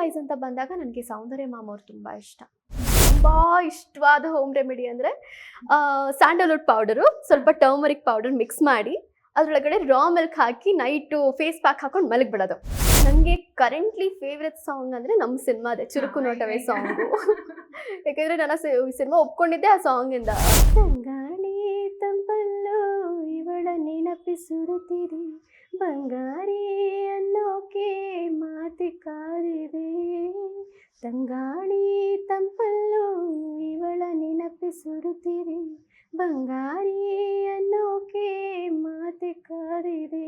Wise ಅಂತ ಬಂದಾಗ ನನಗೆ ಸೌಂದರ್ಯ ಮಾಮ ಅವ್ರು ತುಂಬ ಇಷ್ಟ. ತುಂಬ ಇಷ್ಟವಾದ ಹೋಮ್ ರೆಮಿಡಿ ಅಂದರೆ ಸ್ಯಾಂಡಲ್ವುಡ್ ಪೌಡರು ಸ್ವಲ್ಪ ಟರ್ಮರಿಕ್ ಪೌಡರ್ ಮಿಕ್ಸ್ ಮಾಡಿ ಅದರೊಳಗಡೆ ರಾ ಮಿಲ್ಕ್ ಹಾಕಿ ನೈಟು ಫೇಸ್ ಪ್ಯಾಕ್ ಹಾಕೊಂಡು ಮಲಗಿಬಿಡೋದು. ನನಗೆ ಕರೆಂಟ್ಲಿ ಫೇವ್ರೆಟ್ ಸಾಂಗ್ ಅಂದರೆ ನಮ್ಮ ಸಿನಿಮಾದೆ ಚುರುಕು ನೋಟವೇ ಸಾಂಗು ಯಾಕಂದರೆ ನಾನು ಸಿನಿಮಾ ಒಪ್ಕೊಂಡಿದ್ದೆ ಆ ಸಾಂಗಿಂದ ತಂಗಾಳಿ ತಂಪಲ್ಲು ಇವಳ ನೆನಪಿಸುರುತ್ತಿದೆ ಬಂಗಾರಿ ಅನ್ನೋಕೆ ಮಾತಿ ಕಾರಿದೆ ತಂಗಾಣಿ ತಂಪಲ್ಲೋ ಇವಳ ನೆನಪಿಸುರುತ್ತಿದೆ ಬಂಗಾರಿ ಅನ್ನೋಕೆ ಮಾತಿ ಕಾದಿದೆ.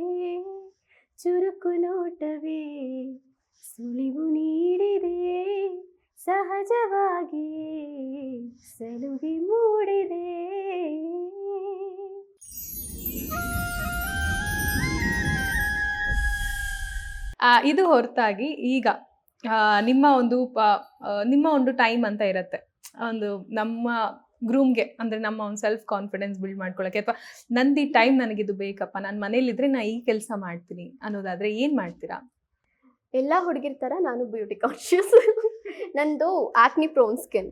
ಚುರುಕು ನೋಟವೇ ಸುಳಿವು ನೀಡಿದೆ ಸಹಜವಾಗಿ ಸಲುಗೆ ಮೂಡಿದೆ ಇದು ಹೊರತಾಗಿ ಈಗ ನಿಮ್ಮ ಒಂದು ನಿಮ್ಮ ಒಂದು ಟೈಮ್ ಅಂತ ಇರುತ್ತೆ. ಒಂದು ನಮ್ಮ ಗ್ರೂಮ್ಗೆ ಅಂದರೆ ನಮ್ಮ ಒಂದು ಸೆಲ್ಫ್ ಕಾನ್ಫಿಡೆನ್ಸ್ ಬಿಲ್ಡ್ ಮಾಡ್ಕೊಳ್ಳೋಕೆ ಅಥವಾ ನಂದು ಈ ಟೈಮ್ ನನಗಿದು ಬೇಕಪ್ಪ ನಾನು ಮನೇಲಿದ್ರೆ ನಾ ಈ ಕೆಲಸ ಮಾಡ್ತೀನಿ ಅನ್ನೋದಾದರೆ ಏನು ಮಾಡ್ತೀರಾ? ಎಲ್ಲ ಹುಡುಗಿರ್ ಥರ ನಾನು ಬ್ಯೂಟಿ ಕಾನ್ಶಿಯಸ್ ನಂದು ಆಕ್ನಿ ಪ್ರೋನ್ ಸ್ಕಿನ್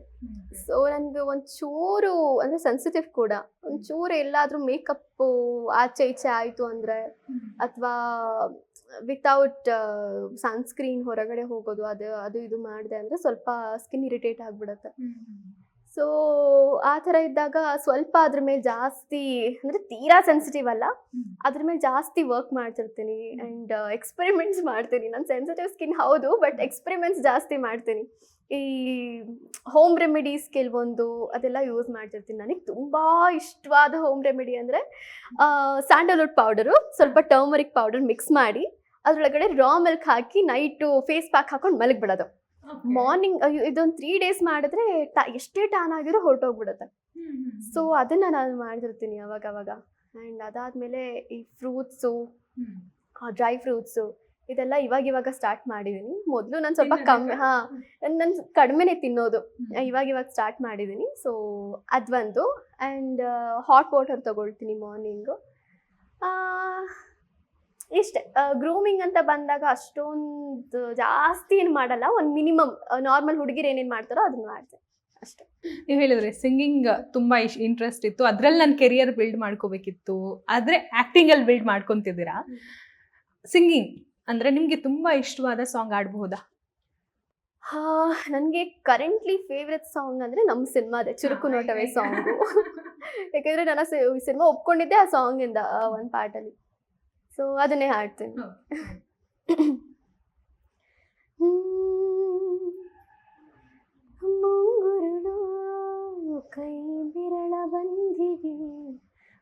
ಸೊ ನನಗೆ ಒಂಚೂರು ಅಂದರೆ ಸೆನ್ಸಿಟಿವ್ ಕೂಡ. ಒಂಚೂರು ಎಲ್ಲಾದರೂ ಮೇಕಪ್ಪು ಆಚೆ ಈಚೆ ಆಯಿತು ಅಂದರೆ ಅಥವಾ ವಿತೌಟ್ ಸನ್ಸ್ಕ್ರೀನ್ ಹೊರಗಡೆ ಹೋಗೋದು ಅದು ಅದು ಇದು ಮಾಡಿದೆ ಅಂದರೆ ಸ್ವಲ್ಪ ಸ್ಕಿನ್ ಇರಿಟೇಟ್ ಆಗಿಬಿಡುತ್ತೆ. ಸೊ ಆ ಥರ ಇದ್ದಾಗ ಸ್ವಲ್ಪ ಅದ್ರ ಮೇಲೆ ಜಾಸ್ತಿ ಅಂದರೆ ತೀರಾ ಸೆನ್ಸಿಟಿವ್ ಅಲ್ಲ ಅದ್ರ ಮೇಲೆ ಜಾಸ್ತಿ ವರ್ಕ್ ಮಾಡ್ತಿರ್ತೀನಿ ಆ್ಯಂಡ್ ಎಕ್ಸ್ಪೆರಿಮೆಂಟ್ಸ್ ಮಾಡ್ತೀನಿ. ನಾನು ಸೆನ್ಸಿಟಿವ್ ಸ್ಕಿನ್ ಹೌದು ಬಟ್ ಎಕ್ಸ್ಪೆರಿಮೆಂಟ್ಸ್ ಜಾಸ್ತಿ ಮಾಡ್ತೀನಿ. ಈ ಹೋಮ್ ರೆಮಿಡೀಸ್ ಕೆಲವೊಂದು ಅದೆಲ್ಲ ಯೂಸ್ ಮಾಡ್ತಿರ್ತೀನಿ. ನನಗೆ ತುಂಬ ಇಷ್ಟವಾದ ಹೋಮ್ ರೆಮಿಡಿ ಅಂದರೆ ಸ್ಯಾಂಡಲ್ವುಡ್ ಪೌಡರು ಸ್ವಲ್ಪ ಟರ್ಮರಿಕ್ ಪೌಡರ್ ಮಿಕ್ಸ್ ಮಾಡಿ ಅದರೊಳಗಡೆ ರಾ ಮಿಲ್ಕ್ ಹಾಕಿ ನೈಟು ಫೇಸ್ ಪ್ಯಾಕ್ ಹಾಕೊಂಡು ಮಲಗಿಬಿಡೋದು. ಮಾರ್ನಿಂಗ್ ಇದೊಂದು ತ್ರೀ ಡೇಸ್ ಮಾಡಿದ್ರೆ ಎಷ್ಟೇ ಟಾನ್ ಆಗಿರೋ ಹೊರಟೋಗ್ಬಿಡುತ್ತೆ. ಸೊ ಅದನ್ನ ನಾನು ಮಾಡಿರ್ತೀನಿ ಅವಾಗ ಅವಾಗ ಆ್ಯಂಡ್ ಅದಾದಮೇಲೆ ಈ ಫ್ರೂಟ್ಸು ಡ್ರೈ ಫ್ರೂಟ್ಸು ಇದೆಲ್ಲ ಇವಾಗ ಇವಾಗ ಸ್ಟಾರ್ಟ್ ಮಾಡಿದ್ದೀನಿ ಮೊದಲು ನಾನು ಸ್ವಲ್ಪ ಕಮ್ಮಿ ಹಾಂ ನಾನು ಕಡಿಮೆನೆ ತಿನ್ನೋದು. ಇವಾಗ ಇವಾಗ ಸ್ಟಾರ್ಟ್ ಮಾಡಿದ್ದೀನಿ ಸೊ ಅದೊಂದು ಆ್ಯಂಡ್ ಹಾಟ್ ವಾಟರ್ ತಗೊಳ್ತೀನಿ ಮಾರ್ನಿಂಗು ಇಷ್ಟೇ ಗ್ರೂಮಿಂಗ್ ಅಂತ ಬಂದಾಗ ಅಷ್ಟೊಂದು ಜಾಸ್ತಿ ಏನು ಮಾಡಲ್ಲ ಒಂದು ಮಿನಿಮಮ್ ನಾರ್ಮಲ್ ಹುಡುಗಿರು ಏನೇನು ಮಾಡ್ತಾರೋ ಅದನ್ನ ಮಾಡ್ತೀನಿ ಅಷ್ಟೇ. ನೀವು ಹೇಳಿದ್ರೆ ಸಿಂಗಿಂಗ್ ತುಂಬಾ ಇಂಟ್ರೆಸ್ಟ್ ಇತ್ತು. ಅದ್ರಲ್ಲಿ ನನ್ನ ಕೆರಿಯರ್ ಬಿಲ್ಡ್ ಮಾಡ್ಕೋಬೇಕಿತ್ತು. ಆದ್ರೆ ಆಕ್ಟಿಂಗ್ ಅಲ್ಲಿ ಬಿಲ್ಡ್ ಮಾಡ್ಕೊಂತಿದ್ದೀರಾ? ಸಿಂಗಿಂಗ್ ಅಂದ್ರೆ ನಿಮ್ಗೆ ತುಂಬಾ ಇಷ್ಟವಾದ ಸಾಂಗ್ ಆಡಬಹುದಾ ನನಗೆ ಕರೆಂಟ್ಲಿ ಫೇವ್ರೆಟ್ ಸಾಂಗ್ ಅಂದರೆ ನಮ್ಮ ಸಿನಿಮಾದೆ ಚುರುಕು ನೋಟವೇ ಸಾಂಗು ಯಾಕೆಂದರೆ ನಾನು ಸಿನಿಮಾ ಒಪ್ಕೊಂಡಿದ್ದೆ ಆ ಸಾಂಗಿಂದ ಒಂದು ಪಾರ್ಟಲ್ಲಿ ಸೊ ಅದನ್ನೇ ಹಾಡ್ತೀನಿ. ಕೈ ಬಿರಳ ಬಂದಿಗೆ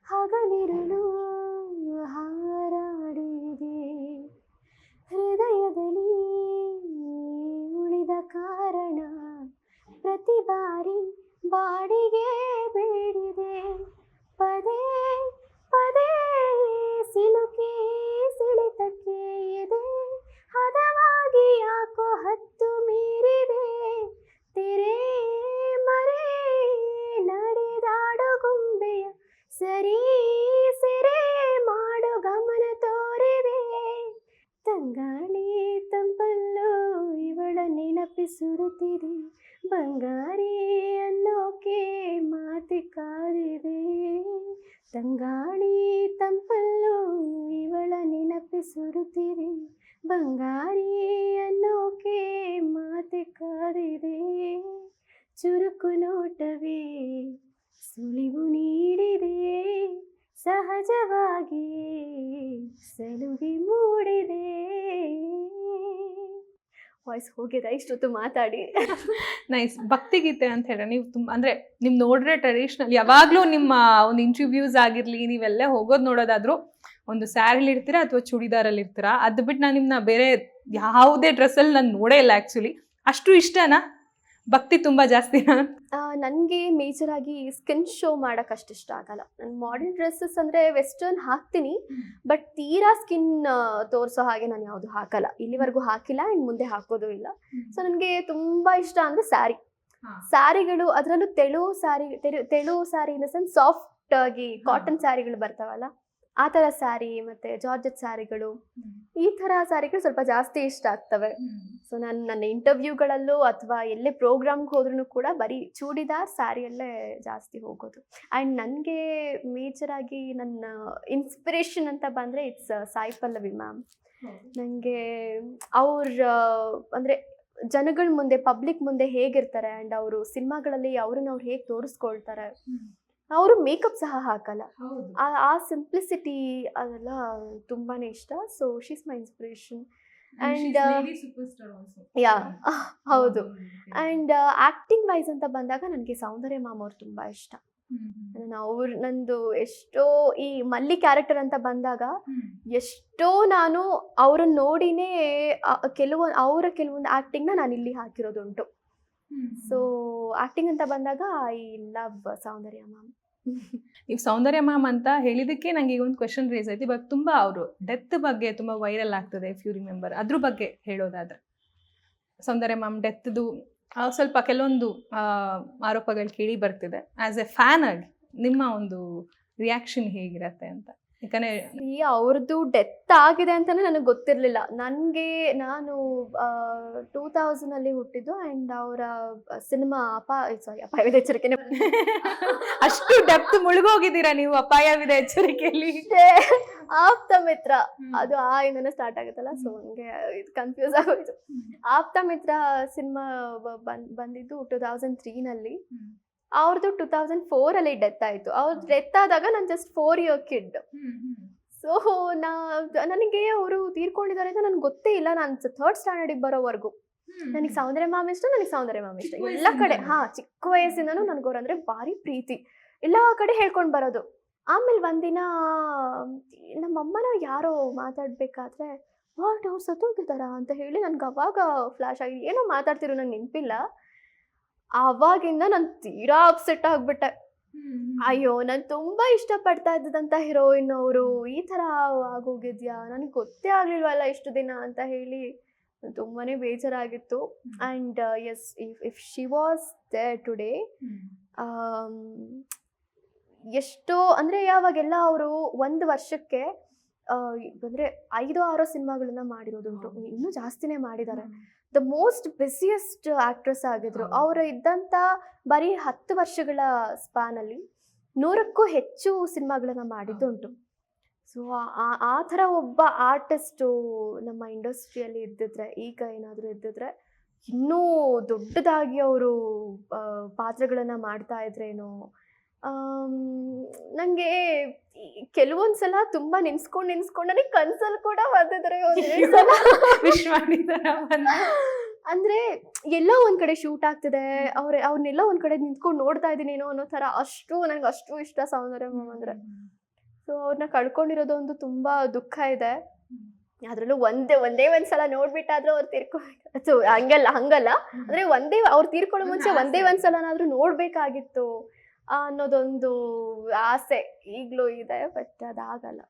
ಹಗಲಿರುಳು ಹಾರಾಡಿದೆ ತಂಗಾಳಿ ತಂಪಲ್ಲೋ ಇವಳ ನೆನಪಿಸುರುತ್ತಿದೆ. ಬಂಗಾರಿ ಅನ್ನೋಕೆ ಮಾತಿ ಕಾದಿದೆ. ತಂಗಾಳಿ ತಂಪಲ್ಲೋ ಇವಳ ನೆನಪಿಸುರುತ್ತಿದೆ. ಬಂಗಾರಿ ಅನ್ನೋಕೆ ಮಾತಿ ಕಾದಿದೆ. ಚುರುಕು ನೋಟವೇ ಸುಳಿವು ನೀಡಿದೆ. ಸಹಜವಾಗಿ ಸಲುಗೆ ಮೂಡಿದೆ. ವಾಯ್ಸ್ ಹೋಗಿದೆ, ಇಷ್ಟೊತ್ತು ಮಾತಾಡಿ. ನೈಸ್ ಭಕ್ತಿಗೀತೆ ಅಂತ ಹೇಳಿ, ನೀವು ತುಂಬ, ಅಂದ್ರೆ ನಿಮ್ಮ ನೋಡ್ರೆ ಟ್ರೆಡಿಷನಲ್ ಯಾವಾಗ್ಲೂ ನಿಮ್ಮ ಒಂದು ಇಂಟರ್ವ್ಯೂಸ್ ಆಗಿರ್ಲಿ, ನೀವೆಲ್ಲೇ ಹೋಗೋದು ನೋಡೋದಾದ್ರೂ ಒಂದು ಸ್ಯಾರಿಲಿ ಇರ್ತೀರಾ ಅಥವಾ ಚೂಡಿದಾರಲ್ಲಿ ಇರ್ತೀರಾ? ಅದು ಬಿಟ್ಟು ನಾನು ನಿಮ್ನ ಬೇರೆ ಯಾವುದೇ ಡ್ರೆಸ್ಸಲ್ಲಿ ನಾನು ನೋಡೇ ಇಲ್ಲ ಆ್ಯಕ್ಚುಲಿ ಅಷ್ಟು ಇಷ್ಟನಾ? ಭಕ್ತಿ ತುಂಬಾ ಜಾಸ್ತಿನಾ? ನನಗೆ ಆಗಿ ಸ್ಕಿನ್ ಶೋ ಮಾಡಕ್ ಅಷ್ಟು ಇಷ್ಟ ಆಗಲ್ಲ. ನನ್ ಮಾಡರ್ನ್ ಡ್ರೆಸ್ಸಸ್ ಅಂದ್ರೆ ವೆಸ್ಟರ್ನ್ ಹಾಕ್ತೀನಿ ಬಟ್ ತೀರಾ ಸ್ಕಿನ್ ತೋರಿಸೋ ಹಾಗೆ ನಾನು ಯಾವ್ದು ಹಾಕಲ್ಲ. ಇಲ್ಲಿವರೆಗೂ ಹಾಕಿಲ್ಲ ಇನ್ ಮುಂದೆ ಹಾಕೋದು ಇಲ್ಲ. ಸೊ ನನಗೆ ತುಂಬಾ ಇಷ್ಟ ಅಂದ್ರೆ ಸ್ಯಾರಿ ಸ್ಯಾರಿಗಳು ಅದರಲ್ಲೂ ತೆಳು ಸ್ಯಾರಿ ತೆಳು ತೆಳು sari in the sense soft ಆಗಿ ಕಾಟನ್ ಸ್ಯಾರಿಗಳು ಬರ್ತಾವಲ್ಲ. ಆ ಥರ ಸ್ಯಾರಿ ಮತ್ತು ಜಾರ್ಜೆಟ್ ಸ್ಯಾರಿಗಳು ಈ ಥರ ಸ್ಯಾರಿಗಳು ಸ್ವಲ್ಪ ಜಾಸ್ತಿ ಇಷ್ಟ ಆಗ್ತವೆ. ಸೊ ನಾನು ನನ್ನ ಇಂಟರ್ವ್ಯೂಗಳಲ್ಲೂ ಅಥವಾ ಎಲ್ಲೇ ಪ್ರೋಗ್ರಾಮ್ಗೆ ಹೋದ್ರೂ ಕೂಡ ಬರೀ ಚೂಡಿದಾರ್ ಸ್ಯಾರಿಯಲ್ಲೇ ಜಾಸ್ತಿ ಹೋಗೋದು. ಆ್ಯಂಡ್ ನನಗೆ ಮೇಜರಾಗಿ ನನ್ನ ಇನ್ಸ್ಪಿರೇಷನ್ ಅಂತ ಬಂದರೆ ಇಟ್ಸ್ ಸಾಯಿ ಪಲ್ಲವಿ ಮ್ಯಾಮ್ ನನಗೆ ಅವ್ರ ಅಂದರೆ ಜನಗಳ ಮುಂದೆ ಪಬ್ಲಿಕ್ ಮುಂದೆ ಹೇಗಿರ್ತಾರೆ ಆ್ಯಂಡ್ ಅವರು ಸಿನಿಮಾಗಳಲ್ಲಿ ಅವ್ರನ್ನ ಅವ್ರು ಹೇಗೆ ತೋರಿಸ್ಕೊಳ್ತಾರೆ. ಅವರು ಮೇಕಪ್ ಸಹ ಹಾಕಲ್ಲ. ಆ ಸಿಂಪ್ಲಿಸಿಟಿ ಅದೆಲ್ಲ ತುಂಬಾನೇ ಇಷ್ಟ. So she's my inspiration and yeah ಹೌದು. ಅಂಡ್ ಆಕ್ಟಿಂಗ್ ವೈಸ್ ಅಂತ ಬಂದಾಗ ನನಗೆ ಸೌಂದರ್ಯ ಮಾಮ್ ಅವ್ರು ತುಂಬ ಇಷ್ಟ. ನಾನು ಅವ್ರ ನಂದು ಎಷ್ಟೋ ಈ ಮಲ್ಲಿ ಕ್ಯಾರೆಕ್ಟರ್ ಅಂತ ಬಂದಾಗ ಎಷ್ಟೋ ನಾನು ಅವ್ರನ್ನ ನೋಡಿನೇ ಕೆಲವೊಂದು ಅವರ ಕೆಲವೊಂದು ಆಕ್ಟಿಂಗ್ನ ನಾನು ಇಲ್ಲಿ ಹಾಕಿರೋದುಂಟು. ಸೊ ಆಕ್ಟಿಂಗ್ ಅಂತ ಬಂದಾಗ ಐ ಲವ್ ಸೌಂದರ್ಯ ಮ್ಯಾಮ್. ನೀವು ಸೌಂದರ್ಯ ಮ್ಯಾಮ್ ಅಂತ ಹೇಳಿದಕ್ಕೆ ನಂಗೆ ಈಗ ಒಂದು ಕ್ವೆಶನ್ ರೇಸ್ ಆಯ್ತು. ಇವಾಗ ತುಂಬಾ ಅವರು ಡೆತ್ ಬಗ್ಗೆ ತುಂಬಾ ವೈರಲ್ ಆಗ್ತದೆ ಇಫ್ ಯು ರಿಮೆಂಬರ್ ಅದ್ರ ಬಗ್ಗೆ ಹೇಳೋದಾದ್ರೆ. ಸೌಂದರ್ಯ ಮ್ಯಾಮ್ ಡೆತ್ದು ಸ್ವಲ್ಪ ಕೆಲವೊಂದು ಆರೋಪಗಳು ಕೇಳಿ ಬರ್ತಿದೆ. ಆಸ್ ಎ ಫ್ಯಾನ್ ಆಗಿ ನಿಮ್ಮ ಒಂದು ರಿಯಾಕ್ಷನ್ ಹೇಗಿರತ್ತೆ ಅಂತ? ಯಾಕಂದ್ರೆ ಈ ಅವ್ರದ್ದು ಡೆತ್ ಆಗಿದೆ ಅಂತಾನೆ ನನಗೆ ಗೊತ್ತಿರಲಿಲ್ಲ. ನನಗೆ ನಾನು ಟೂ ತೌಸಂಡ್ ಅಲ್ಲಿ ಹುಟ್ಟಿದ್ದು ಅಂಡ್ ಅವರ ಸಿನಿಮಾ ಅಪ ಸಾರಿ ಅಪಾಯವಿದ ಎಚ್ಚರಿಕೆ ಅಷ್ಟು ಡೆಪ್ತ್ ಮುಳುಗೋಗಿದ್ದೀರಾ ನೀವು ಅಪಾಯವಿದ ಎಚ್ಚರಿಕೆಯಲ್ಲಿ? ಆಪ್ತ ಮಿತ್ರ. ಅದು ಆ ಇಂದನೇ ಸ್ಟಾರ್ಟ್ ಆಗುತ್ತಲ್ಲ ಸೊ ಹಂಗೆ ಇದು ಕನ್ಫ್ಯೂಸ್ ಆಗೋಯ್ತು. ಆಪ್ತ ಮಿತ್ರ ಸಿನಿಮಾ ಬಂದ್ ಬಂದಿದ್ದು ಟೂ ತೌಸಂಡ್ ತ್ರೀನಲ್ಲಿ ಅವ್ರದ್ದು ಟೂ ತೌಸಂಡ್ ಫೋರಲ್ಲಿ ಡೆತ್ ಆಯ್ತು. ಅವ್ರದ್ದು ಡೆತ್ ಆದಾಗ ನಾನು just four year kid so ನಾ ನನಗೆ ಅವರು ತೀರ್ಕೊಂಡಿದ್ದಾರೆ ಅಂತ ನನಗೆ ಗೊತ್ತೇ ಇಲ್ಲ. ನಾನು ಥರ್ಡ್ ಸ್ಟ್ಯಾಂಡರ್ಡಿಗೆ ಬರೋವರೆಗೂ. ನನಗೆ ಸೌಂದರ್ಯ ಮ್ಯಾಮ್ ಇಷ್ಟ ನನಗೆ ಸೌಂದರ್ಯ ಮ್ಯಾಮ್ ಇಷ್ಟ. ಎಲ್ಲ ಕಡೆ? ಹಾ ಚಿಕ್ಕ ವಯಸ್ಸಿಂದನೂ ನನಗೆ ಅಂದರೆ ಭಾರಿ ಪ್ರೀತಿ. ಎಲ್ಲ ಕಡೆ ಹೇಳ್ಕೊಂಡು ಬರೋದು. ಆಮೇಲೆ ಒಂದಿನ ನಮ್ಮಮ್ಮನ ಯಾರೋ ಮಾತಾಡ್ಬೇಕಾದ್ರೆ ವಾಟ್ ಅವ್ರು ಸತ್ತೋಗಿದ್ದಾರಾ? ಅಂತ ಹೇಳಿ ನನ್ಗೆ ಅವಾಗ ಫ್ಲಾಶ್ ಆಗಿದೆ ಏನೋ ಮಾತಾಡ್ತಿರೋ ನಂಗೆ ನೆನಪಿಲ್ಲ. ಆವಾಗಿಂದ ನಾನು ತೀರಾ ಅಪ್ಸೆಟ್ ಆಗ್ಬಿಟ್ಟೆ. ಅಯ್ಯೋ ನಾನು ತುಂಬಾ ಇಷ್ಟಪಡ್ತಾ ಇದ್ದಂತ ಹೀರೋಯಿನ್ ಅವರು ಈ ತರ ಆಗೋಗಿದ್ಯಾ? ನನಗೆ ಗೊತ್ತೇ ಆಗ್ಲಿಲ್ವಲ್ಲ ಇಷ್ಟು ದಿನ ಅಂತ ಹೇಳಿ. ತುಂಬಾನೇ ಬೇಜಾರಾಗಿತ್ತು. And as if if she was there today ಎಷ್ಟೋ ಅಂದ್ರೆ ಯಾವಾಗೆಲ್ಲ ಅವರು ಒಂದು ವರ್ಷಕ್ಕೆ ಅಂದರೆ ಐದು ಆರೋ ಸಿನಿಮಾಗಳನ್ನ ಮಾಡಿರೋದುಂಟು. ಇನ್ನೂ ಜಾಸ್ತಿನೇ ಮಾಡಿದ್ದಾರೆ ದ ಮೋಸ್ಟ್ ಬಿಸಿಯೆಸ್ಟ್ ಆಕ್ಟ್ರೆಸ್ ಆಗಿದ್ರು. ಅವರು ಇದ್ದಂತ ಬರೀ ಹತ್ತು ವರ್ಷಗಳ ಸ್ಪಾನಲ್ಲಿ ನೂರಕ್ಕೂ ಹೆಚ್ಚು ಸಿನಿಮಾಗಳನ್ನ ಮಾಡಿದ್ದುಂಟು ಸೊ ಆ ಥರ ಒಬ್ಬ ಆರ್ಟಿಸ್ಟು ನಮ್ಮ ಇಂಡಸ್ಟ್ರಿಯಲ್ಲಿ ಇದ್ದಿದ್ರೆ ಈಗ ಏನಾದರೂ ಇದ್ದಿದ್ರೆ ಇನ್ನೂ ದೊಡ್ಡದಾಗಿ ಅವರು ಪಾತ್ರಗಳನ್ನು ಮಾಡ್ತಾ ಇದ್ರೇನೋ ನನಗೆ ಕೆಲವೊಂದು ಸಲ ತುಂಬ ನೆನ್ಸ್ಕೊಂಡು ನೆನ್ಸ್ಕೊಂಡು ನನಗೆ ಕನ್ಸಲ್ಲಿ ಕೂಡ ವಿಶ್ ಮಾಡಿದಾರ ಅಂದ್ರೆ ಎಲ್ಲೋ ಒಂದ್ ಕಡೆ ಶೂಟ್ ಆಗ್ತಿದೆ ಅವ್ರ ಅವ್ರನ್ನೆಲ್ಲ ಒಂದ್ ಕಡೆ ನಿಂತ್ಕೊಂಡು ನೋಡ್ತಾ ಇದ್ದೀನೇನೋ ಅನ್ನೋ ತರ ಅಷ್ಟು ನಂಗೆ ಅಷ್ಟು ಇಷ್ಟ ಸೌಂದರ್ಯ ಮ್ಯಾಮ್ ಅಂದ್ರೆ. ಸೊ ಅವ್ರನ್ನ ಕಳ್ಕೊಂಡಿರೋದು ಒಂದು ತುಂಬಾ ದುಃಖ ಇದೆ. ಅದ್ರಲ್ಲೂ ಒಂದೇ ಒಂದೇ ಒಂದ್ಸಲ ನೋಡ್ಬಿಟ್ಟಾದ್ರೂ ಅವ್ರು ತೀರ್ಕೊ ಸೊ ಹಂಗಲ್ಲ ಹಂಗಲ್ಲ. ಅಂದ್ರೆ ಒಂದೇ ಅವ್ರು ತೀರ್ಕೊಳ್ಳೋ ಮುಂಚೆ ಒಂದೇ. ಒಂದ್ಸಲನಾದ್ರೂ ನೋಡ್ಬೇಕಾಗಿತ್ತು. ಅನ್ನೋದೊಂದು ಆಸೆ ಈಗಲೂ ಇದೆ ಬಟ್ ಅದಾಗಲ್ಲ.